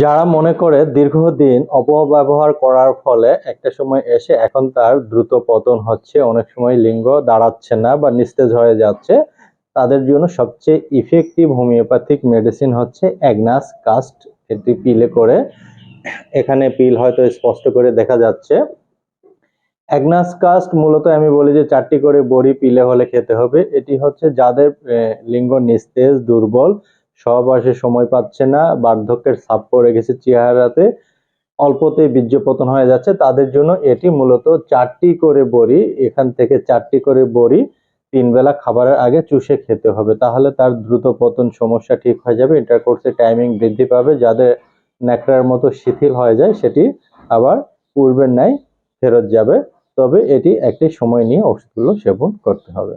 যারা মনে করে দীর্ঘদিন অপব্যবহার করার ফলে একটা সময় এসে এখন তার দ্রুত পতন হচ্ছে, অনেক সময় লিঙ্গ দাঁড়াচ্ছে না বা নিস্তেজ হয়ে যাচ্ছে, তাদের জন্য সবচেয়ে ইফেক্টিভ হোমিওপ্যাথিক মেডিসিন হচ্ছে অ্যাগনাস কাস্ট এটি পিলে করে, এখানে পিল হয়তো স্পষ্ট করে দেখা যাচ্ছে। অ্যাগনাস কাস্ট মূলত আমি বলি যে চারটি করে বড়ি পিলে হলে খেতে হবে, এটি হচ্ছে যাদের লিঙ্গ নিস্তেজ, দুর্বল সহবাসে সময় পাচ্ছে না। বার্ধক্যের ছাপ পড়ে গেছে চেহারাতে। অল্পতে বীর্যপতন হয়ে যাচ্ছে। তাদের জন্য এটি মূলত চারটি করে বড়ি। এখান থেকে চারটি করে বড়ি তিন বেলা খাবারের আগে চুষে খেতে হবে। তাহলে তার দ্রুত পতন সমস্যা ঠিক হয়ে যাবে। ইন্টারকোর্সে টাইমিং বৃদ্ধি পাবে। যাদের ন্যাকড়ার মতো শিথিল হয়ে যায়, সেটি আবার পূর্বের ন্যায় ফেরত যাবে। তবে এটি একটি সময় নিয়ে ওষুধগুলো সেবন করতে হবে।